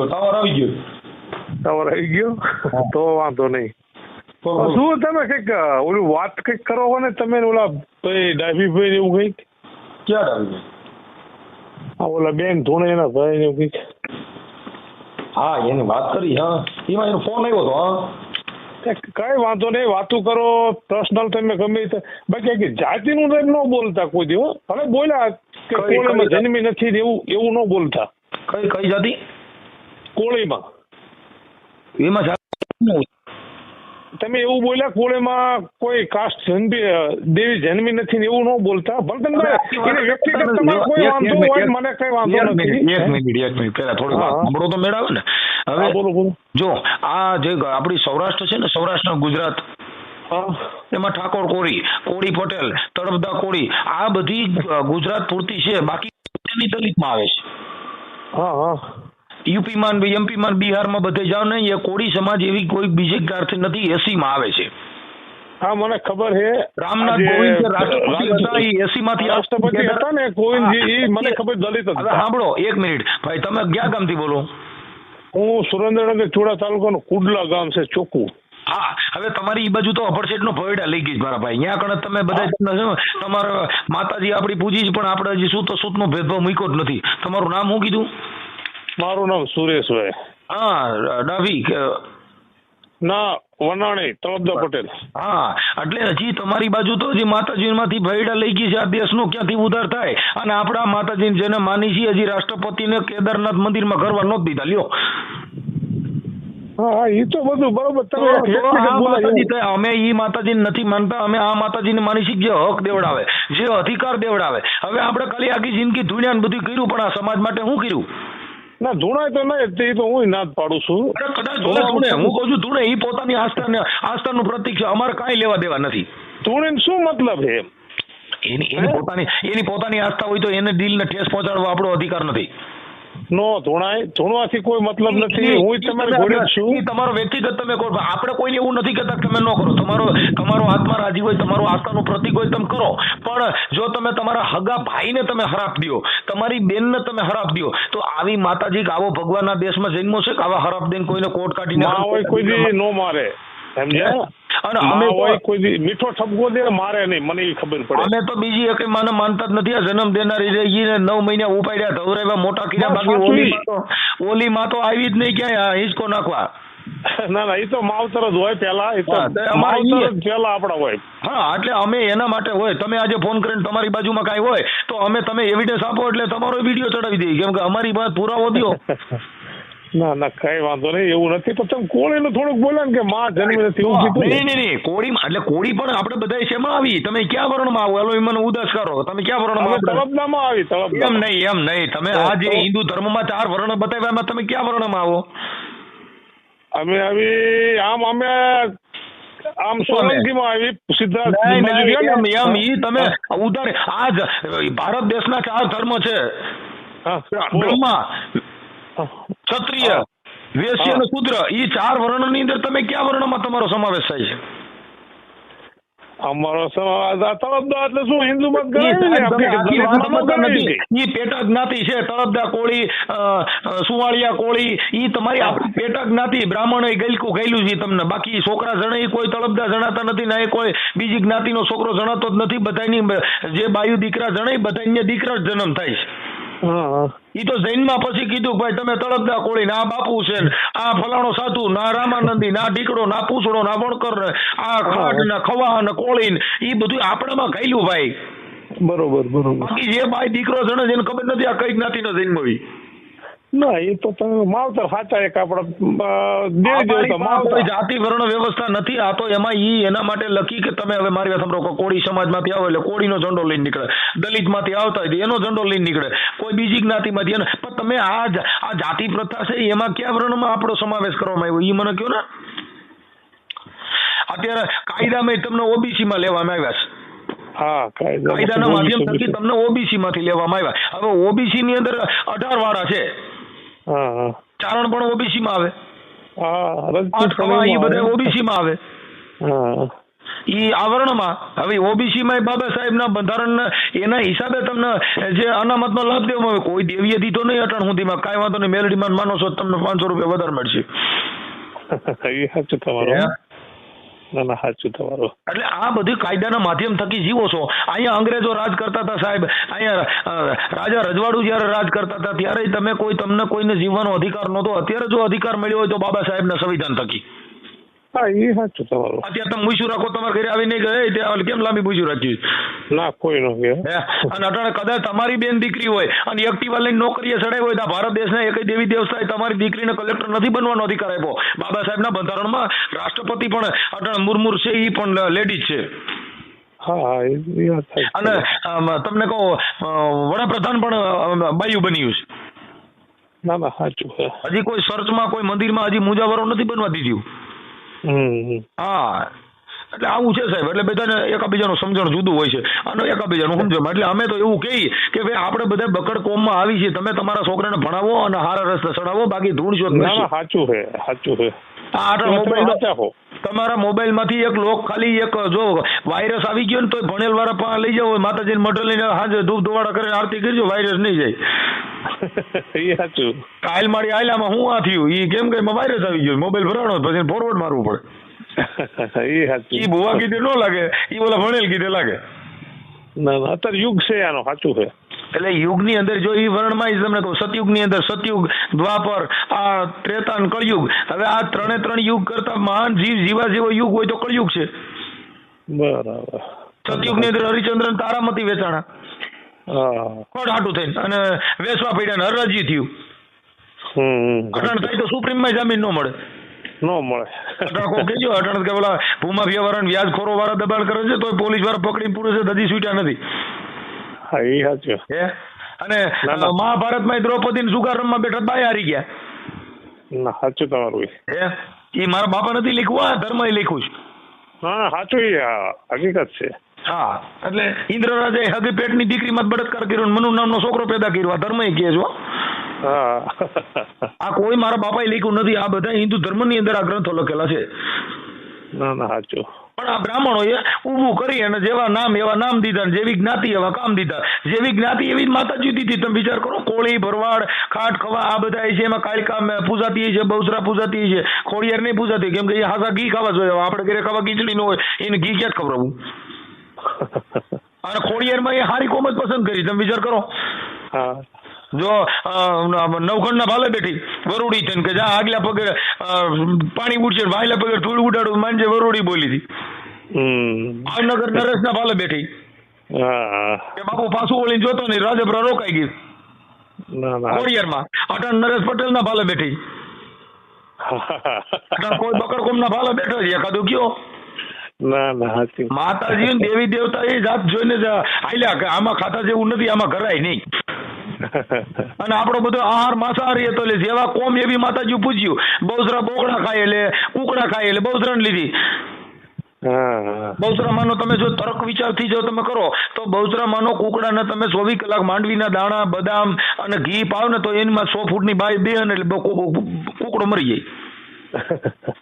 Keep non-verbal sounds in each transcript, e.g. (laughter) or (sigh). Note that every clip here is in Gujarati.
ગયો. ટાવર આવી ગયો. તમારે આવી ગયો? તો વાંધો નહીં. શું તમે કંઈક ઓલું વાત કંઈક કરો હો ને તમે ઓલા ભાઈ ડાભી ભાઈ એવું કંઈક? ક્યાં આવી ભાઈ ઓલા બેન ધોણે એના ભાઈ ને એવું કંઈક? હા એની વાત કરી હા. એમાં એનો ફોન આવ્યો હતો હા. કઈ વાંધો નહીં વાતો કરો પર્સનલ તમે ગમે તે. બાકી કે જાતિનું તો એમ ન બોલતા કોઈ દેવો ભલે હવે બોલ્યા કે કઈ- જન્મી નથી ને એવું એવું ન બોલતા. કઈ કઈ જાતિ? કોળીમાં? એમાં તમે એવું બોલ્યા કોળીમાં કોઈ કાસ્ટ જન્મી દેવી જન્મી નથી ને એવું ન બોલતા. ભલે તમે એને વ્યક્તિગત તમારો કોઈ વાંધો હોય મને કઈ વાંધો નથી. એક મિનિટ એક મિનિટ પહેલા થોડી. સાંભળો તો મેળવે ને. હવે બોલો બોલો. જો આ જે આપણી સૌરાષ્ટ્ર છે ને સૌરાષ્ટ્ર ગુજરાત એમાં ઠાકોર કોળી કોળી પટેલ તળપદા કોળી આ બધી ગુજરાત પૂરતી છે બાકી દલિતમાં આવે છે. હા હા. યુપીમાં એમપીમાં બિહારમાં બધે જાઓ ને એ કોળી સમાજ એવી કોઈ બીજી જ્ઞાતિ નથી એસીમાં આવે છે. હા મને ખબર છે. રામનાથ કોવિંદ જે રાષ્ટ્રપતિ હતા એ એસીમાંથી રાષ્ટ્રપતિ હતા. ને કોવિંદજી એ મને ખબર દલિત હતા. સાંભળો એક મિનિટ. ભાઈ તમે ક્યાં ગામથી બોલો? હું સુરેન્દ્રનગર ચોડા તાલુકાનું કુડલા ગામ છે ચોખ્ખું. હા હવે તમારી એ બાજુ તો અપરસેટ નો ભયડા લઈ ગઈ મારા ભાઈ. ત્યાં કણ તમે બધા તમારા માતાજી આપણી પૂજી પણ આપણે હજી સૂતો સૂત નો ભેદભાવ મૂક્યો જ નથી. તમારું નામ શું કીધું? મારું નામ સુરેશભાઈ. હા ડાભી ના વનાણી તળપદા પટેલ. હા એટલે હજી તમારી બાજુ તો હજી માતાજીમાંથી ભયડા લઈ ગઈ છે. આ દેશનો ક્યાંથી ઉધાર થાય? અને આપણા માતાજી જેને માની છીએ હજી રાષ્ટ્રપતિને કેદારનાથ મંદિરમાં કરવા નહોત દીધા. લ્યો. હા હા માતાજી અમે ઈ માતાજીને નથી માનતા. અમે આ માતાજીને માની છીએ જે હક દેવડાવે જે અધિકાર દેવડાવે. હવે આપણે ખાલી આખી જિંદગી ધૂણ્યા ને બધું કર્યું પણ આ સમાજ માટે શું કર્યું? ના ધૂણાય તો નહીં તે તો હું ના જ પાડું છું. કદાચ ધૂણે ધૂણે હું કહું છું ધૂણે એ પોતાની આસ્થા આસ્થાનું પ્રતિક છે. અમારે કાંઈ લેવા દેવા નથી. ધૂણે શું મતલબ છે? એની એની પોતાની એની પોતાની આસ્થા હોય તો એને દિલને ઠેસ પહોંચાડવા આપણો અધિકાર નથી. નો ધોણાય ધોણવાથી કોઈ મતલબ નથી. હું તમારી ઘોડે છું. તમારો વ્યક્તિગત તમે કરો આપણે કોઈને એવું નથી કહેતા તમે ન કરો. તમારો તમારો આત્મા રાજી હોય તમારો આસ્થાનું પ્રતિક હોય તમે કરો. પણ જો તમે તમારા હગા ભાઈને તમે હરાપ દો તમારી બેનને તમે હરાપ દો તો આવી માતાજી કે આવો ભગવાનના દેશમાં જન્મો છે કે આવા હરાપ દઈને કોઈને કોર્ટ કાઢીને કોઈ દી નો મારે. સમજ્યા? અને અમે હોય કોઈ મીઠો ઠપકો દે મારે નહીં મને એ ખબર પડે. અમે તો બીજી એક માને માનતા જ નથી. આ જન્મ દેનારી રહી ને નવ મહિના ઉપાડ્યા ધવરાવ્યા મોટા કીધા બાકી ઓલી ઓલી માં તો આવી જ નહીં ક્યાંય હિંચકો નાખવા. (laughs) ના ના એ તો માવતર જ હોય પેલા માવતર જ પેલા આપડા હોય. હા એટલે અમે એના માટે હોય. તમે આજે ફોન કરીને તમારી બાજુમાં કાંઈ હોય તો અમે તમે એવિડન્સ આપો એટલે તમારો વીડિયો ચડાવી દઈએ. કેમ કે અમારી પાસે પુરાવો દો. (laughs) ના ના કઈ વાંધો નહીં એવું નથી. પણ તમે કોળીનું થોડુંક બોલે ને કે માં જન્મી નથી એવું કીધું નહીં નહીં નહીં કોળી એટલે કોળી પણ આપણે બધા શેમાં આવી? તમે ક્યાં વર્ણમાં આવો? એલો મને ઉદાસ કરો. તમે ક્યાં વર્ણમાં આવો? તળપદામાં આવી એમ નહીં એમ નહીં. તમે આ જે હિન્દુ ધર્મમાં ચાર વર્ણ બતાવ્યા એમાં તમે ક્યાં વર્ણમાં આવો? અમે આવી આમ અમે આમ સોલંકીમાં આવી સિદ્ધાર્થ એમ ઈ તમે ઉધાર આ ભારત દેશના ચાર ધર્મ છે. બ્રહ્મા. ક્ષત્રિય વેશ્ય અને શુદ્ર એ ચાર વર્ણની અંદર તમે કયા વર્ણમાં તમારો સમાવેશ થાય છે? અમારો સમાજ આ તળપદા એટલે શું હિન્દુ મત ગણાય. પેટા જ્ઞાતિ છે તળપદા કોળી સુવાળિયા કોળી ઈ તમારી આપણી પેટા જ્ઞાતિ બ્રાહ્મણ એ ગયલું ગયેલું છે તમને. બાકી છોકરા જણે કોઈ તળપદા જણાતા નથી ના એ કોઈ બીજી જ્ઞાતિનો છોકરો જણાતો જ નથી. બધાની જે બાયુ દીકરા જણે બધાને દીકરા જ જન્મ થાય છે. ઈ તો જૈનમાં પછી કીધું ભાઈ તમે તળપદા કોળી ના બાપુ છે. ને આ ફલાણો સાધુ ના રામાનંદી ના ઢીકડો ના પૂછડો ના વણકર ને આ ખાટ ને ખવા ને કોળી એ ઈ બધું આપણામાં ગયેલું ભાઈ. બરોબર બરોબર. બાકી જે ભાઈ દીકરો છે ને જેને ખબર નથી આ કઈ જ્ઞાતિનો જન્મ હોય ના એ તો તમે માવતર સાચા એક કોઈ જાતિ વર્ણ વ્યવસ્થા નથી આ તો એમાં ઈ એના માટે લખી કે તમે હવે મારી વાત સાંભળો કોળી સમાજમાંથી આવો એટલે કોળીનો ઝંડો લઈને નીકળે દલિતમાંથી આવતા હોય એનો ઝંડો લઈને નીકળે. કોઈ બીજી જ્ઞાતિમાંથી અને પણ તમે આ આ જાતિ પ્રથા છે એમાં કયા વર્ણમાં આપણો સમાવેશ કરવામાં આવ્યો? એ મને કહો ને? અત્યારે કાયદામાં તમને ઓબીસી માં લેવામાં આવ્યા છે. કાયદાના માધ્યમ થકી તમને ઓબીસી માંથી લેવામાં આવ્યા. હવે ઓબીસી ની અંદર અઢાર વાળા છે. ચારણ પણ ઓબીસી માં આવે. ઓબીસી માં આવે. ઈ આવરણમાં. હવે ઓબીસી માં બાબા સાહેબના બંધારણ એના હિસાબે તમને જે અનામતનો લાભ દેવામાં આવે. કોઈ દેવીએ દીધો નહીં અટણ સુધીમાં. કાંઈ વાંધો નહીં. મેલડીમાં માનો છો તમને પાંચસો રૂપિયા વધારે મળશે. (laughs) એ સાચું તમારું. ના ના સાચું તમારું. એટલે આ બધી કાયદાના માધ્યમ થકી જીવો છો. અહીંયા અંગ્રેજો રાજ કરતા હતા સાહેબ. અહીંયા રાજા રજવાડું જ્યારે રાજ કરતા હતા ત્યારે તમે કોઈ તમને કોઈને જીવવાનો અધિકાર નહોતો. અત્યારે જો અધિકાર મળ્યો હોય તો બાબા સાહેબના સંવિધાન થકી. હા એ સાચું તમારું. અત્યારે તમે મૂછું રાખો તમારા ઘરે આવી નહીં ગયે ત્યાં કેમ લાંબી મૂછું રાખ્યું ના કોઈ નો કે અને અટાણે કદાચ તમારી બેન દીકરી હોય અને એક્ટિવા લઈને નોકરીએ ચડાવી હોય તો ભારત દેશના એક દેવી દેવતાએ તમારી દીકરીને કલેક્ટર નથી બનવાનો અધિકાર આપ્યો. બાબા સાહેબના બંધારણમાં રાષ્ટ્રપતિ પણ અટાણે મુર્મુર છે એ પણ લેડીઝ છે. હા. અને તમને કહો વડાપ્રધાન પણ બાયુ બન્યું છે. ના ના સાચું હજી કોઈ સર્ચમાં કોઈ મંદિરમાં હજી મુજાવરો નથી બનવા દીધું. હા. એટલે આવું છે સાહેબ એટલે બધાને એકાબીજાનું સમજણ જુદું હોય છે. અને એકાબીજાનું સમજણ. એટલે અમે તો એવું કહીએ કે ભાઈ આપણે બધા બકડ કોમમાં આવી છીએ. તમે તમારા છોકરાને ભણાવો અને હારા રસ્તે ચડાવો. બાકી ધૂળ છો ના નશો. ના સાચું છે સાચું છે. આ આટલા તમે મોબાઈલ તમારા મોબાઈલમાંથી એક લોક ખાલી એક જો વાયરસ આવી ગયો ને તો ભણેલ વાળા લઈ જાવ માતાજીને મઢ લઈને હાજર ધૂપ ધોવાડા કરીને આરતી કરજો વાયરસ નહીં જાય. (laughs) એ સાચું. કાલ મારી આયલામાં હું આ થયું? એ કેમ કે વાયરસ આવી ગયો. મોબાઈલ ભરાણો પછી ફોરવર્ડ મારવું પડે. (laughs) એ સાચું. ભુવા કીધે ન લાગે એ ઓલા ભણેલ કીધે લાગે. ના ના અત્યારે યુગ છે આનો સાચું છે. એટલે યુગની અંદર જો એ વર્ણમાં તમને કહું સતયુગની અંદર સતયુગ દ્વાપર આ ત્રેતા અને કળયુગ હવે આ ત્રણે ત્રણ યુગ કરતા મહાન જીવ જીવા જેવો યુગ હોય તો કળયુગ છે. બરાબર. સતયુગની અંદર હરિચંદ્રન તારામતી વેચાણા. હા હાટું થઈને. અને વેસવા પડ્યા ને થયું. અટણ થાય તો સુપ્રીમમાં જામીન ન મળે. નો મળે. અટકો કેજો અટણ કે પેલા ભૂમાફિયા વાળા વ્યાજખોરો વાળા દબાણ કરે છે તો પોલીસવાળા પકડી પૂરે છે દજી છૂટ્યા નથી. હા એ સાચું. હે? અને મહાભારત ના. મહાભારતમાં દ્રૌપદીને સુગાર રમવા બેઠા બાય હારી ગયા. ના સાચું તમારું હે? એ મારા બાપા નથી લખ્યું આ ધર્મ એ લખું છું ના ના સાચું હકીકત છે. હા એટલે ઇન્દ્ર રાજાએ હગે પેટની દીકરીમાં બળાત્કાર કર્યો ને મનુ નામનો છોકરો પેદા કર્યો. આ ધર્મ કહે છો આ કોઈ મારા બાપાએ લખ્યું નથી. આ બધા હિન્દુ ધર્મની અંદર આ ગ્રંથો લખેલા છે. ના ના સાચું. પણ આ બ્રાહ્મણોએ ઊભું કરી અને જેવા નામ એવા નામ દીધા ને જેવી જ્ઞાતિ એવા કામ દીધા. જેવી જ્ઞાતિ એવી જ માતાજી દીધી. તમે વિચાર કરો કોળી ભરવાડ ખાટ ખવા આ બધા છે એમાં કાળિકા પૂજાતી છે બહુસરા પૂજાતી છે ખોડિયાર નહીં પૂજાતી. કેમ કે એ હાસા ઘી ખાવા જોઈએ. આપણે ઘરે ખાવા ખીચડી ન હોય એને ઘી ક્યાં ખબર અને ખોડિયારમાં એ હારી કોમ જ પસંદ કરી. તમે વિચાર કરો. જો નવખંડના ભાલે બેઠી વરુડી છે કે જા આગલા પગે પાણી ઉડશે વાયલા પગે ધૂળ ઉડાડું માનજે વરુડી બોલી હતી. ભાવનગર નરેશના ભાલે બેઠી. કે બાપુ પાછું ઓળીને જોતો નહીં રાજપરા રોકાઈ ગઈ ના ના. ખોડિયારમાં અટણ નરેશ પટેલના ભાલે બેઠી. અટણ કોઈ બકરકોમના ભાલે બેઠો છે એકાદું કયો ના ના માતાજી ને દેવી દેવતા એ જાત જોઈને જ આલ્યા કે આમાં ખાતા જેવું નથી આમાં કરાય નહીં. (laughs) અને આપણો બધો આહાર માંસાહારી હતો એટલે જેવા કોમ એવી માતાજી પૂજ્યું. બહુસરા બોકડા ખાય એટલે કુકડા ખાય એટલે બહુસરા લીધી. હા. બહુસરામાંનો તમે જો તર્ક વિચારથી જો તમે કરો તો બહુસરામાનો કુકડાને તમે ચોવીસ કલાક માંડવીના દાણા બદામ અને ઘી પાવ ને તો એમાં સો ફૂટની બાય બે અને એટલે કુકડો મરી જાય. (laughs)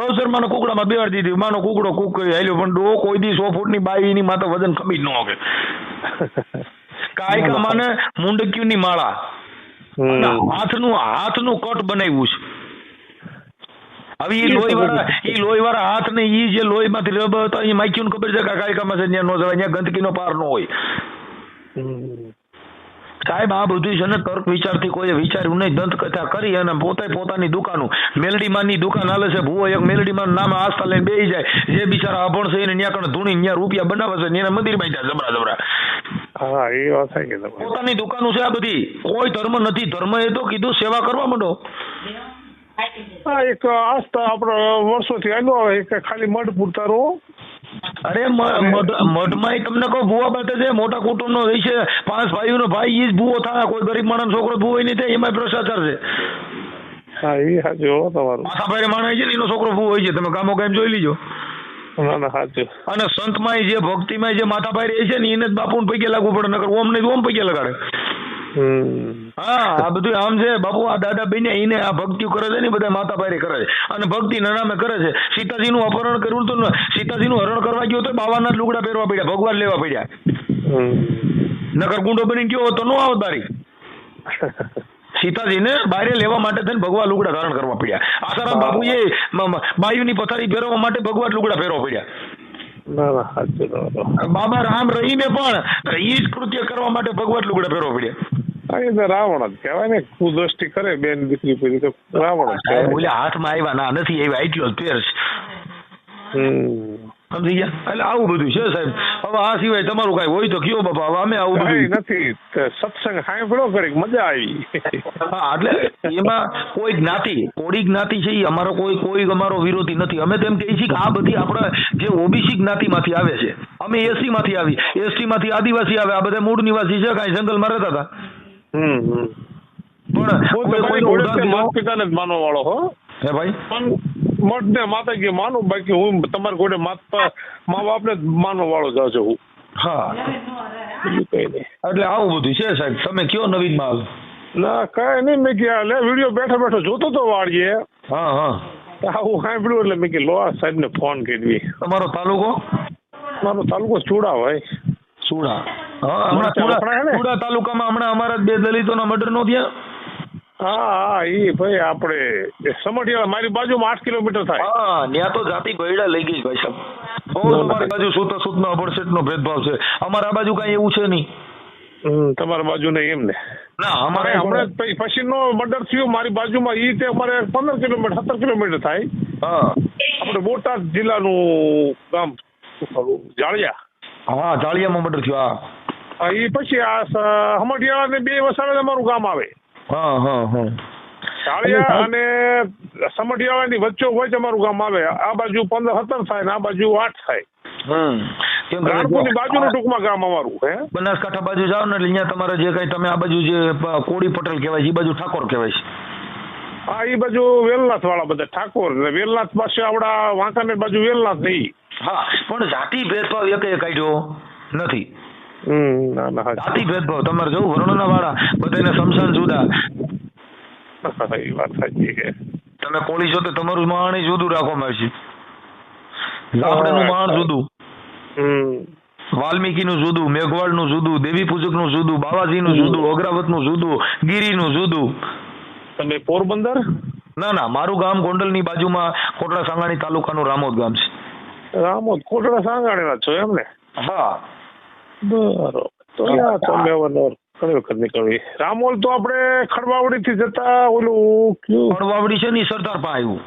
બહુસરમાંનો કુકડામાં બેવાડી દીધી માનો કુકડો કુક કરી હાલ્યો પણ ડો કોઈ દી સો ફૂટની બાઈ એની માતા વજન ખમી જ ન હોકે કાયકા માને મુંડક્યુની માળા. હાથનું હાથનું કટ બનાવ્યું છે. હવે એ લોહી વાળા એ લોહી વાળા હાથ ને એ જે લોહી માંથી રબ હતા એ માખ્યું ખબર છે કે કાયકામાં છે ત્યાં નો જવાય ત્યાં ગંદકીનો પાર ન હોય. સાહેબ આ બધું છે ને તર્ક વિચારથી કોઈ વિચાર્યું નહીં. દંતકથા કરી અને પોતે પોતાની દુકાનું મેલડીમાનની દુકાન હાલે છે. ભૂવો એક મેલડીમાન નામે આસ્થા લઈને બેસી જાય. જે બિચારા અભણ છે એને ત્યાં કણ ધૂણી ત્યાં રૂપિયા બનાવે છે એને મંદિર બાંધ્યા જબરા જબરા. હા એ વાત થાય કે પોતાની દુકાનો છે આ બધી. કોઈ ધર્મ નથી. ધર્મ એ તો કીધું સેવા કરવા માંડો. હા એક આસ્થા આપણો વર્ષોથી આવ્યો આવે એક ખાલી મઢ પૂરતા રહો. અરે મ- મઢ- મઢમાંય તમને કહો ભૂવા બાટે છે મોટા કુટુંબનો હોય છે પાંચ ભાઈઓનો ભાઈ ઈ જ ભૂવો થાય. કોઈ ગરીબ માણસ છોકરો ભૂવો નહીં થાય એમાં ભ્રષ્ટાચાર છે. હા એ સાચું તમારું. માથાભાઈ માણસ છે ને એનો છોકરો ભૂવો હોય છે. તમે કામો કામ જોઈ લીજો. ના ના અને સંતમાં જે ભક્તિમાં જે માથા ભાઈ રહે છે ને એને જ બાપુને પૈકે લાગવું પડે નકર ઓમ નહીં ઓમ પૈકે લગાડે. હા આ બધું આમ છે બાપુ આ દાદા બેને એને આ ભક્તિ કરે છે ને બધા માતા પાયરે કરે છે. અને ભક્તિ નામે કરે છે. સીતાજી નું અપહરણ કર્યું તો સીતાજી નું હરણ કરવા ગયો તો બાવાના લુગડા પહેરવા પડ્યા ભગવાન લેવા પડ્યા. નકર ગુંડો બની ગયો તો નો આવત બારી. સીતાજીને બારે લેવા માટે થઈને ભગવાન લુગડા ધારણ કરવા પડ્યા. આસારામ બાપુએ બાયુની પથારી ફેરવવા માટે ભગવાન લુગડા ફેરવા પડ્યા. બાબા રામ રહીને પણ જ કૃત્ય કરવા માટે ભગવાન લુગડા ફેરવા પડ્યા. એ તો રાવણ જ કહેવાય ને. કુદ્રષ્ટિ કરે બેન દીકરી પછી તો રાવણ જ કહેવાય. બોલ્યા હાથમાં આવ્યા ના નથી આવ્યા એટલો જ ફેર છે. હમ. સમજી ગયા? એટલે આવું બધું છે સાહેબ. હવે આ સિવાય તમારું કઈ હોય તો કયો બાપા હવે અમે આવું બધું નથી. સત્સંગ સાંભળો કરી મજા આવી. હા એટલે એમાં કોઈ જ્ઞાતિ કોળી જ્ઞાતિ છે એ અમારો કોઈ કોઈ અમારો વિરોધી નથી. અમે તેમ કહીએ છીએ કે આ બધી આપણા જે ઓબીસી જ્ઞાતિમાંથી આવે છે અમે એસી માંથી આવી એસટી માંથી આદિવાસી આવે આ બધા મૂળ નિવાસી છે કાંઈ જંગલમાં રહેતા હતા. હમ હમ. પણ હું કોઈ તમારી કોઈનું જોડે તે ઉદાહરણ માતા પિતાને જ માનવા વાળો હો. હે ભાઈ? મઠ ને માતાજી માનું બાકી હું તમારી જોડે માતા મા બાપને માનવા વાળો જાઉં છું હું. હા. બીજું કઈ નહીં. એટલે આવું બધું છે સાહેબ? તમે કયો નવીનમાં હાલ ના કઈ નહીં મેં કે લે વીડિયો બેઠો બેઠો જોતો તો વાળીએ. હા હા. આવું સાંભળ્યું એટલે મેં કીધું લો આ સાહેબને ફોન કરી તમારો તાલુકો? મારો તાલુકો ચૂડા સુડા હા હમણાં ને? તાલુકામાં હમણાં અમારા બે દલિતોના મર્ડર નો થયા. હા હા એ ભાઈ આપણે સમઢિયાળા મારી બાજુમાં આઠ કિલોમીટર થાય. હા ત્યાં તો જાતિ ગયડા લઈ ગઈ ભાઈ સાહેબ. બહુ તમારી બાજુ સુત સુતનો અભડસેટ નો ભેદભાવ છે. અમારા બાજુ કઈ એવું છે નહીં. તમારા બાજુ નહીં એમ ને ના અમારે અમારે હમણાં પછી નો મર્ડર થયો મારી બાજુમાં ઈ તે અમારે પંદર કિલોમીટર સત્તર કિલોમીટર થાય. હા. આપણે બોટાદ જિલ્લાનું ગામ જાળિયા. હા જાળિયામાં મર્ડર થયો હા. ઈ પછી આ સ- ને બે વસાવે અમારું ગામ આવે. હા હા હા. જાળિયા અને સમઢિયાળાની વચ્ચો વચ્ચ અમારું ગામ આવે. આ બાજુ પંદર સત્તર થાય ને આ બાજુ આઠ થાય. હમ. રાણપુરની બાજુનું ટૂંકમાં ગામ અમારું હે? બનાસકાંઠા બાજુ ને એટલે અહીંયા તમારે જે કઈ તમે આ બાજુ જે કોળી પટેલ કહેવાય છે એ બાજુ ઠાકોર કહેવાય છે. હા એ બાજુ વેલનાથ વાળા બધા ઠાકોર. ને વેલનાથ પાસે આપડા વાંકાનેર બાજુ વેલનાથ નહીં હા પણ જાતિ ભેદભાવ એક કાઢ્યો નથી. ના ના જાતિ ભેદભાવ તમારે જોવું વર્ણના વાળા બધાને સમસાન જુદા. એ વાત સાચી છે. તમે કોળી છો તો તમારું માણ જુદું રાખવામાં આવશે. લાકડાનું માણ જુદું. વાલ્મીકી નું જુદું મેઘવાળનું જુદું દેવી પૂજકનું જુદું બાવાજીનું જુદું અગ્રાવતનું જુદું ગીરીનું જુદું. તમે પોરબંદર? ના ના મારું ગામ ગોંડલની બાજુમાં કોટડા સાંગાણી તાલુકાનું રામોદ ગામ છે. રામોદ કોટડા સાંગાણેના છો એમ ને? હા. બરોબર. તો તમે અવારનવાર ઘણી વખત નીકળવી રામોલ તો આપણે ખડવાવડી થી જતા ઓલું કયું? પડવાવડી છે ને સરદાર પા આવ્યું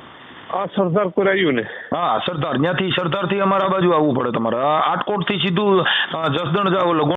આ સરદાર કોઈ આવ્યું ને? હા સરદાર. ત્યાંથી સરદારથી અમારા બાજુ આવવું પડે તમારે. આટકોટથી સીધું જસદણ જાવ